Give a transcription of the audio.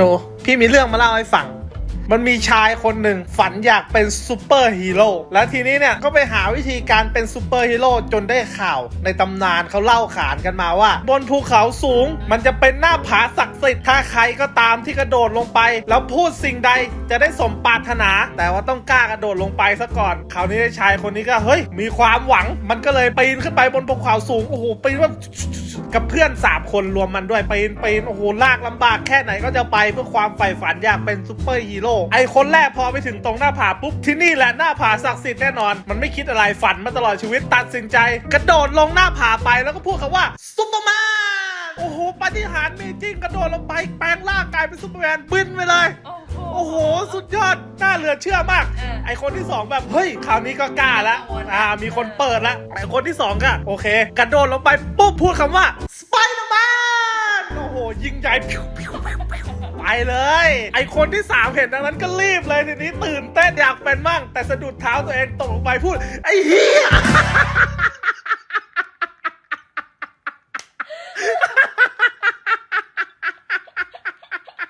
หนูพี่มีเรื่องมาเล่าให้ฟัง มันมีชายคนหนึ่งฝันอยากเป็นซูเปอร์ฮีโร่ และทีนี้เนี่ยก็ไปหาวิธีการเป็นซูเปอร์ฮีโร่จนได้ข่าวในตำนานเขาเล่าขานกันมาว่า บนภูเขาสูง มันจะเป็นหน้าผาศักดิ์สิทธิ์ถ้าใครก็ตามที่กระโดดลงไป แล้วพูดสิ่งใดจะได้สมปรารถนา แต่ว่าต้องกล้ากระโดดลงไปซะก่อน คราวนี้ชายคนนี้ก็เฮ้ย มีความหวัง มันก็เลยปีนขึ้นไปบนภูเขาสูง โอ้โหปีนแบบ กับเพื่อน 3 คนรวมมันด้วยไปีนปีนโอ้โหลากลำบากแค่ไหนก็จะไปเพื่อความใฝ่ฝันอยากเป็นซูเปอร์ฮีโร่ไอคนแรกพอไปถึงตรงหน้าผาปุ๊บที่นี่แหละหน้าผาศักดิ์สิทธิ์แน่นอน มันไม่คิดอะไรฝันมาตลอดชีวิตตัดสินใจ กระโดดลงหน้าผาไปแล้วก็พูดคำว่าซุปเปอร์แมนโอ้โหปาฏิหาริย์มีจริงกระโดดลงไปแปลงร่างกลายเป็นซูเปอร์แมนบินไปเลย โอ้โหโอ้โห สุดยอด น่าเหลือเชื่อมาก เออไอคนที่สองแบบ เฮ้ย คราวนี้ก็กล้าแล้วโดนละ อ่า มีคนเปิดแล้วไอคนที่สองก็โอเค กระโดดลงไปปุ๊บพูดคำว่า สไปเดอร์แมน โอ้โห ยิงใหญ่พิวพิวพิวพิวไปเลย ไอคนที่สามเห็นดังนั้นก็รีบเลยทีนี้ตื่นเต้นอยากเป็นมั่ง แต่สะดุดเท้าตัวเองตกลงไปพูด ไอเฮี